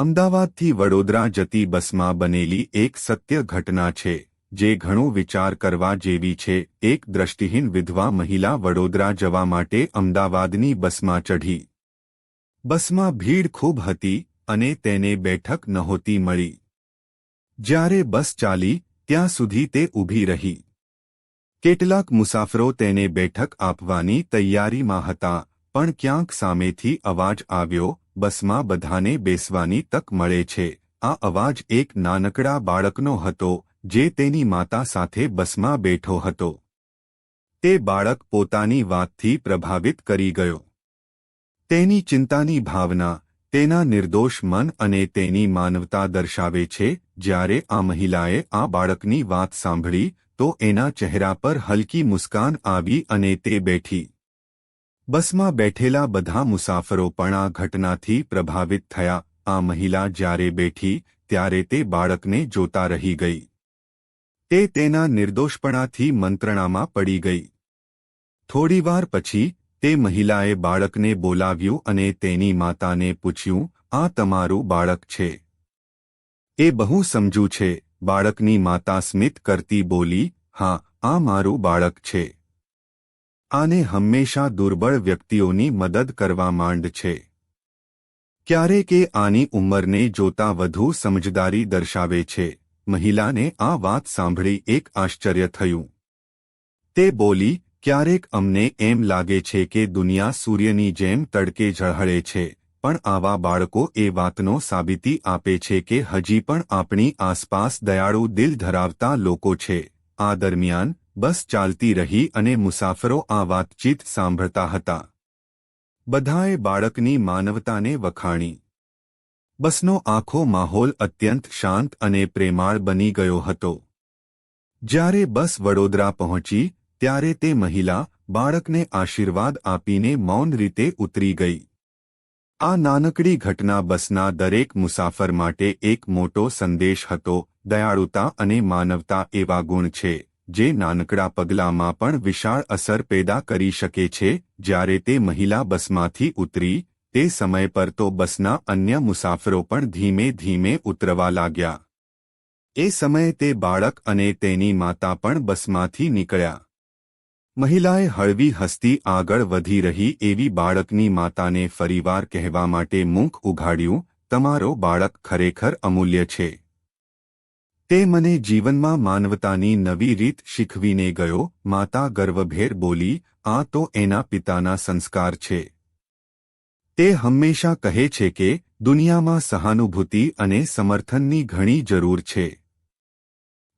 અમદાવાદથી વડોદરા જતી બસમાં બનેલી એક સત્ય ઘટના છે, જે ઘણો વિચાર કરવા જેવી છે. એક દ્રષ્ટિહીન વિધવા મહિલા વડોદરા જવા માટે અમદાવાદની બસમાં ચઢી. બસમાં ભીડ ખૂબ હતી અને તેને બેઠક નહોતી મળી. જ્યારે બસ ચાલી, ત્યાં સુધી તે ઊભી રહી. કેટલાક મુસાફરો તેને બેઠક આપવાની તૈયારીમાં હતા, પણ ક્યાંક સામેથી અવાજ આવ્યો બસમાં બધાને બેસવાની તક મળે છે. આ અવાજ એક નાનકડા બાળકનો હતો, જે તેની માતા સાથે બસમાં બેઠો હતો. તે બાળક પોતાની વાતથી પ્રભાવિત કરી ગયો. તેની ચિંતાની ભાવના, તેના નિર્દોષ મન અને તેની માનવતા દર્શાવે છે, જ્યારે આ મહિલાએ આ બાળકની વાત સાંભળી, તો એના ચહેરા પર હલકી મુસ્કાન આવી અને તે બેઠી. બસમાં બેઠેલા બધા મુસાફરો પણ આ ઘટનાથી પ્રભાવિત થયા. આ મહિલા જ્યારે બેઠી, ત્યારે તે બાળકને જોતા રહી ગઈ. તે તેના નિર્દોષપણાથી મંત્રણામાં પડી ગઈ. થોડીવાર પછી, તે મહિલાએ બાળકને બોલાવ્યું અને તેની માતાને પૂછ્યું, આ તમારું બાળક છે? એ બહુ સમજુ છે. બાળકની માતા સ્મિત કરતી બોલી, હા, આ મારું બાળક છે. આને હંમેશા દુર્બળ વ્યક્તિઓની મદદ કરવા માંડ છે. ક્યારેક એ આની ઉંમરને જોતા વધુ સમજદારી દર્શાવે છે. મહિલાને આ વાત સાંભળી એક આશ્ચર્ય થયું. તે બોલી, ક્યારેક અમને એમ લાગે છે કે દુનિયા સૂર્યની જેમ તડકે ઝળહળે છે, પણ આવા બાળકો એ વાતનો સાબિતી આપે છે કે હજી પણ આપણી આસપાસ દયાળુ દિલ ધરાવતા લોકો છે. આ દરમિયાન બસ ચાલતી રહી અને મુસાફરો આ વાતચીત સાંભળતા હતા. બધાએ બાળકની માનવતાને વખાણી. બસનો આખો માહોલ અત્યંત શાંત અને પ્રેમાળ બની ગયો હતો. જ્યારે બસ વડોદરા પહોંચી, ત્યારે તે મહિલા બાળકને આશીર્વાદ આપીને મૌન રીતે ઉતરી ગઈ. આ નાનકડી ઘટના બસના દરેક મુસાફર માટે એક મોટો સંદેશ હતો, દયાળુતા અને માનવતા એવા ગુણ છે. જે નાનકડા પગલામાં પણ વિશાળ અસર પેદા કરી શકે છે, જ્યારે તે મહિલા બસમાંથી ઉતરી, તે સમય પર તો બસના અન્ય મુસાફરો પણ ધીમે ધીમે ઉતરવા લાગ્યા. એ સમયે તે બાળક અને તેની માતા પણ બસમાંથી નીકળ્યા. મહિલાએ હળવી હસ્તી આગળ વધી રહી એવી બાળકની માતાને ફરીવાર કહેવા માટે મુખ ઉઘાડ્યું, તમારો બાળક ખરેખર અમૂલ્ય છે. તે મને જીવનમાં માનવતાની નવી રીત શીખવીને ગયો, માતા ગર્વભેર બોલી, આ તો એના પિતાના સંસ્કાર છે. તે હંમેશા કહે છે કે, દુનિયામાં સહાનુભૂતિ અને સમર્થનની ઘણી જરૂર છે.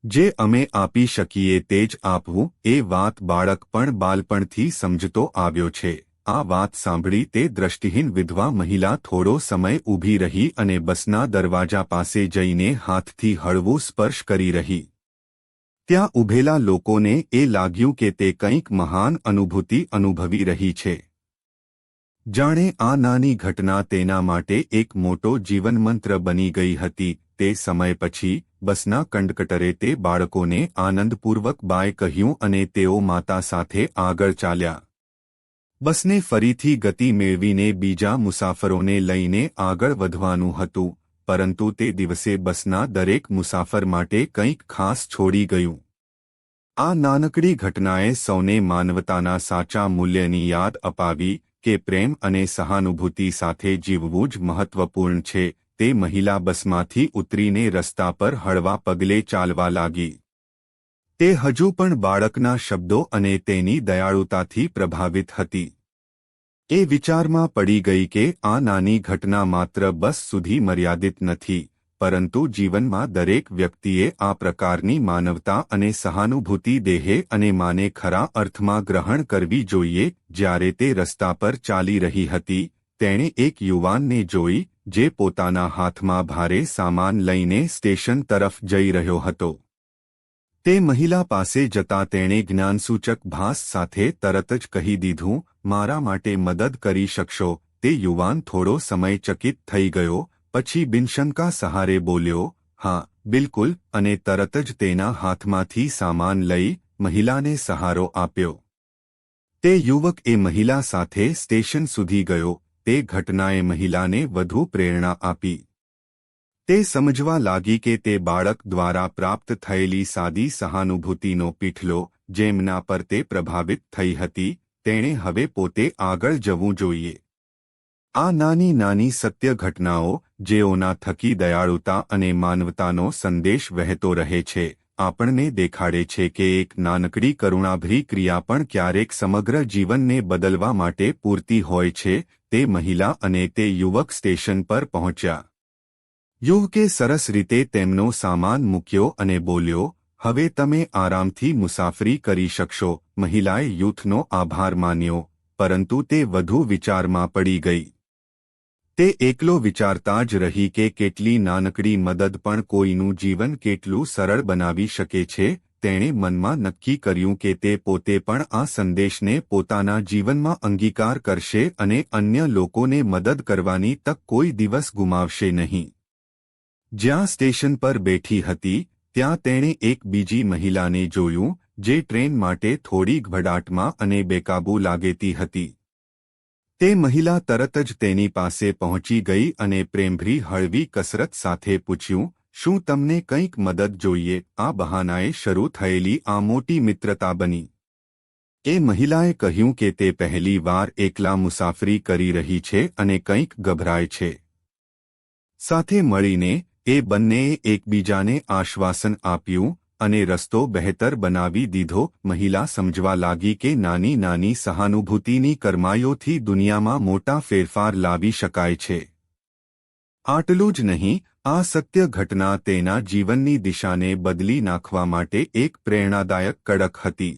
જે અમે આપી શકીએ તે જ આપવું. એ વાત બાળક પણ બાલપણથી સમજતો આવ્યો છે. આ વાત સાંભળી તે દ્રષ્ટિહીન વિધવા મહિલા થોડો સમય ઊભી રહી અને બસના દરવાજા પાસે જઈને હાથથી હળવું સ્પર્શ કરી રહી. ત્યાં ઊભેલા લોકોને એ લાગ્યું કે તે કંઈક મહાન અનુભૂતિ અનુભવી રહી છે. જાણે આ નાની ઘટના તેના માટે એક મોટો જીવનમંત્ર બની ગઈ હતી. તે સમય પછી બસના કંડકટરે તે બાળકોને આનંદપૂર્વક બાય કહ્યું અને તેઓ માતા સાથે આગળ ચાલ્યા. બસને ફરીથી ગતિ મેળવીને બીજા મુસાફરોને લઈને આગળ વધવાનું હતું, પરંતુ તે દિવસે બસના દરેક મુસાફર માટે કંઈક ખાસ છોડી ગયું. આ નાનકડી ઘટનાએ સૌને માનવતાના સાચા મૂલ્યની યાદ અપાવી કે પ્રેમ અને સહાનુભૂતિ સાથે જીવવું જ મહત્વપૂર્ણ છે, તે મહિલા બસમાંથી ઉતરીને રસ્તા પર હળવા પગલે ચાલવા લાગી. તે હજુ પણ બાળકના શબ્દો અને તેની દયાળુતાથી પ્રભાવિત હતી. એ વિચારમાં પડી ગઈ કે આ નાની ઘટના માત્ર બસ સુધી મર્યાદિત નથી, પરંતુ જીવનમાં દરેક વ્યક્તિએ આ પ્રકારની માનવતા અને સહાનુભૂતિ દેહે અને માને ખરા અર્થમાં ગ્રહણ કરવી જોઈએ, જ્યારે તે રસ્તા પર ચાલી રહી હતી, તેણે એક યુવાનને જોઈ, જે પોતાના હાથમાં ભારે સામાન લઈને સ્ટેશન તરફ જઈ રહ્યો હતો. તે મહિલા પાસે જતા તેણે જ્ઞાનસૂચક ભાસ સાથે તરત જ કહી દીધું, મારા માટે મદદ કરી શકશો. તે યુવાન થોડો સમય ચકિત થઈ ગયો, પછી બિનશંકા સહારે બોલ્યો, હા, બિલકુલ, અને તરત જ તેના હાથમાંથી સામાન લઈ મહિલાને સહારો આપ્યો. તે યુવક એ મહિલા સાથે સ્ટેશન સુધી ગયો. તે ઘટનાએ મહિલાને વધુ પ્રેરણા આપી. તે સમજવા લાગી કે તે બાળક દ્વારા પ્રાપ્ત થયેલી સાદી સહાનુભૂતિનો પીઠલો, જેમના પર તે પ્રભાવિત થઈ હતી, તેણે હવે પોતે આગળ જવું જોઈએ. આ નાની નાની સત્ય ઘટનાઓ, જેઓના થકી દયાળુતા અને માનવતાનો સંદેશ વહેતો રહે છે, આપણને દેખાડે છે કે એક નાનકડી કરુણાભરી ક્રિયા પણ ક્યારેક સમગ્ર જીવનને બદલવા માટે પૂરતી હોય છે, તે મહિલા અને તે યુવક સ્ટેશન પર પહોંચ્યા. યુવકે સરસ રીતે તેમનો સામાન મૂક્યો અને બોલ્યો, હવે તમે આરામથી મુસાફરી કરી શકશો. મહિલાએ યુથનો આભાર માન્યો, પરંતુ તે વધુ વિચારમાં પડી ગઈ. તે એકલો વિચારતા જ રહી કે કેટલી નાનકડી મદદ પણ કોઈનું જીવન કેટલું સરળ બનાવી શકે છે, તેણે મનમાં નક્કી કર્યું કે તે પોતે પણ આ સંદેશને પોતાના જીવનમાં અંગીકાર કરશે અને અન્ય લોકોને મદદ કરવાની તક કોઈ દિવસ ગુમાવશે નહીં. જ્યાં સ્ટેશન પર બેઠી હતી, ત્યાં તેણે એક બીજી મહિલાને જોયું, જે ટ્રેન માટે થોડી ઘબડાટમાં અને બેકાબૂ લાગેતી હતી. તે મહિલા તરત જ તેની પાસે પહોંચી ગઈ અને પ્રેમભરી હળવી કસરત સાથે પૂછ્યું, શું તમને કંઈક મદદ જોઈએ? આ બહાનાએ શરૂ થયેલી આ મોટી મિત્રતા બની. એ મહિલાએ કહ્યું કે તે પહેલી વાર એકલા મુસાફરી કરી રહી છે અને કંઈક ગભરાય છે. સાથે મળીને એ બંનેએ એકબીજાને આશ્વાસન આપ્યું અને રસ્તો બહેતર બનાવી દીધો. મહિલા સમજવા લાગી કે નાની નાની સહાનુભૂતિની કરમાયોથી દુનિયામાં મોટા ફેરફાર લાવી શકાય છે. આટલું જ નહીં, આ સત્ય ઘટના તેના જીવનની દિશાને બદલી નાખવા માટે એક પ્રેરણાદાયક કડક હતી.